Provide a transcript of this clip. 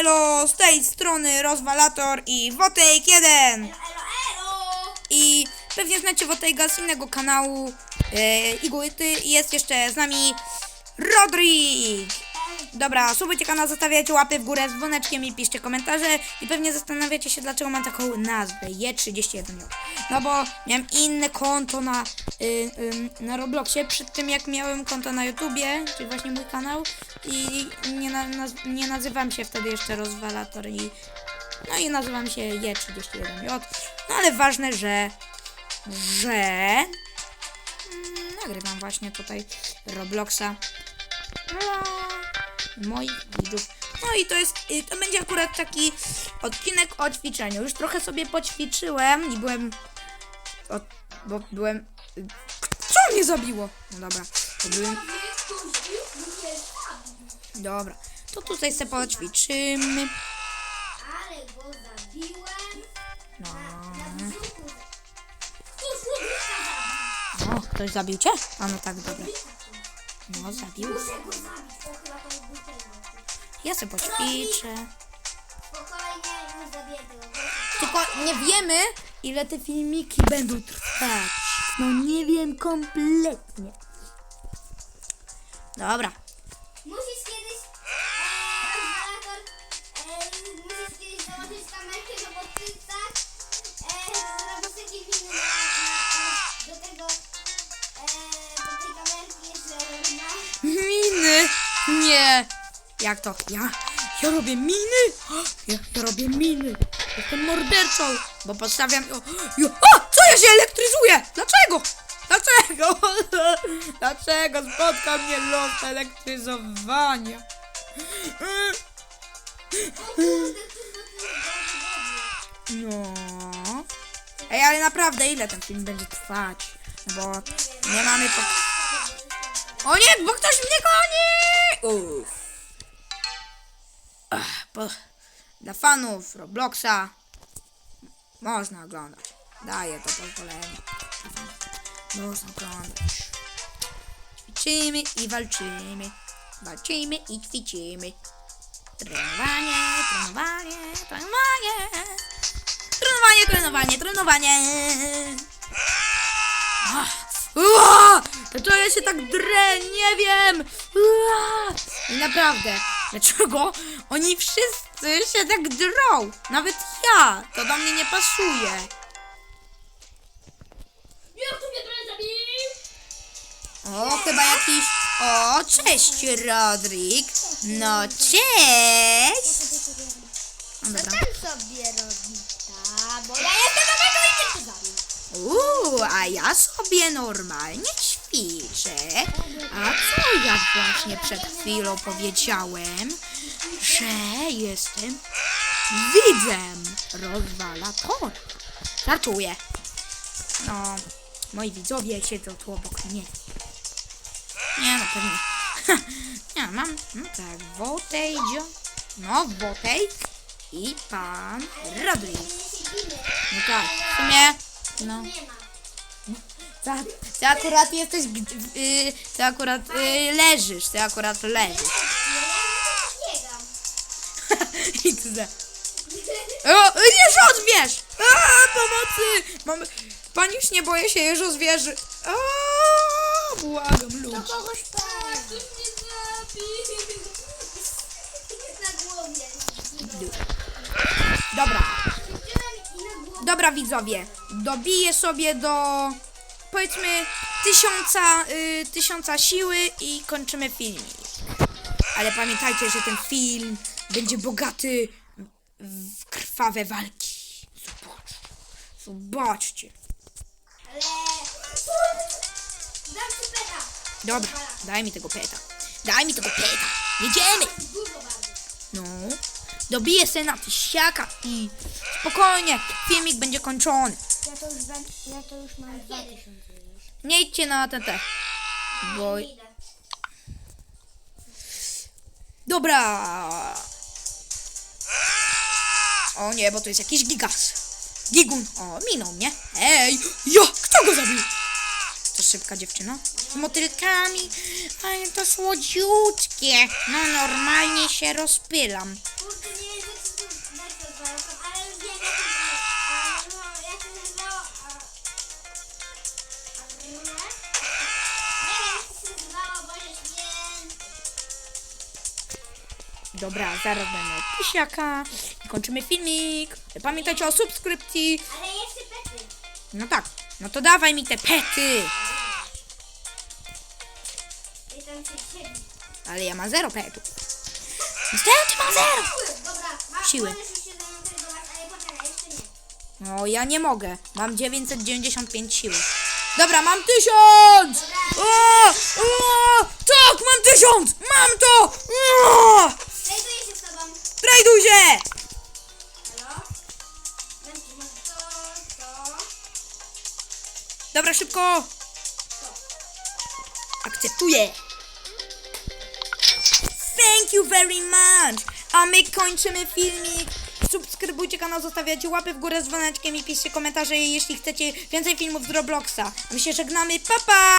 elo, z tej strony Rozwalator i Wotejk 1 Elo, elo! I pewnie znacie Wotejga z innego kanału e, Iguity i jest jeszcze z nami Rodrik. Dobra, subujcie kanał, zostawiajcie łapy w górę z dzwoneczkiem i piszcie komentarze. I pewnie zastanawiacie się, dlaczego mam taką nazwę Je31J No bo miałem inne konto na, y, y, na Robloxie Przed tym jak miałem konto na YouTubie, czyli właśnie mój kanał I nie, na, naz- nie nazywam się wtedy jeszcze Rozwalator i no i nazywam się Je31J. No ale ważne, że. że. Mm, nagrywam właśnie tutaj Robloxa. Dla moich widzów. No i to jest. y, To będzie akurat taki odcinek o ćwiczeniu. Już trochę sobie poćwiczyłem i byłem. O, bo byłem. Co mnie zabiło? No dobra. To byłem. Dobra. To tutaj sobie poćwiczymy. Ale go zabiłem. No. Ludwika O, ktoś zabił cię? A no tak, dobra. No, zabił. Ja sobie poćwiczę. Tylko nie wiemy, ile te filmiki będą trwać. No nie wiem kompletnie. Dobra. Musisz kiedyś, e, e, musisz kiedyś założyć kamerkę do podpisa, e, zrobić taki film na, na, do tego, e, do tej kamerki, że na... Miny! Nie! Jak to? Ja? Ja robię miny? Ja, ja robię miny. Jestem mordercą, bo postawiam... O, a! Co ja się elektryzuję? Dlaczego? Dlaczego? Dlaczego spotkał mnie los elektryzowania? No. Ej, ale naprawdę, ile ten film będzie trwać? Bo nie mamy po... O nie, bo ktoś mnie goni! Uff. Ach, po... Dla fanów Robloxa można oglądać. Daję to pozwolenie. Można oglądać. Ćwiczymy i walczymy. Walczymy i ćwiczymy. Trenowanie, trenowanie, trenowanie. Trenowanie, trenowanie, trenowanie. Ach, ua! Dlaczego ja się tak drę? Nie wiem. Ua! I naprawdę, dlaczego oni wszyscy się tak drą? Nawet ja. To do mnie nie pasuje. Mnie trochę zabił? O, chyba jakiś... O, cześć, Rodrik. No, cześć. No dobra. Ten sobie robi, ta, bo ja jestem nowego i nie zabił. Uuu, a ja sobie normalnie ćwiczę. A co ja właśnie przed chwilą powiedziałem? Że jestem widzem rozwalatora. Żartuję. No, moi widzowie siedzą tu obok mnie. Nie, no pewnie. Nie, mam, no tak, Wotejdzio. No, Wotej i pan Rodrik. No tak, w sumie, no. Nie ma. Ty, ty akurat jesteś, y, ty akurat y, leżysz, ty akurat leżysz. XD. O, jeżo zwierz! A, pomocy! Mam, pan już nie boję się jeżo zwierzy. A, błagam ludzi. kogoś tak. Ktoś mnie zabił. Na głowie. Dobra, dobra widzowie. Dobiję sobie do powiedzmy tysiąca, y, tysiąca siły i kończymy filmik. Ale pamiętajcie, że ten film będzie bogaty w krwawe walki. Zobaczcie. Zobaczcie. Ale... Dam ci peta. Dobra, daj mi tego peta. Daj mi tego peta. Jedziemy. No. Dobiję se na tysiaka i spokojnie, filmik będzie kończony. Ja to już, ja to już mam 2000 już. Nie idźcie na ten te. Bo... Dobra. O nie, bo to jest jakiś gigas. Gigun. O, minął mnie. Ej, jo, kto go zabił? To szybka dziewczyna. Z motylkami. Ale to słodziutkie. No normalnie się rozpylam. Dobra, zaraz będę pisiaka i kończymy filmik. Pamiętajcie o subskrypcji. Ale jeszcze pety. No tak, no to dawaj mi te pety. Ale ja mam zero petów. Niestety mam zero. Siły. No ja nie mogę. Mam 995 siły. Dobra, mam tysiąc! O, o, tak, mam tysiąc! Mam to! O, to. Dobra, szybko! Akceptuję! Thank you very much! A my kończymy filmik. Subskrybujcie kanał, zostawiacie łapy w górę z dzwoneczkiem i piszcie komentarze, jeśli chcecie więcej filmów z Robloxa. My się żegnamy, pa pa!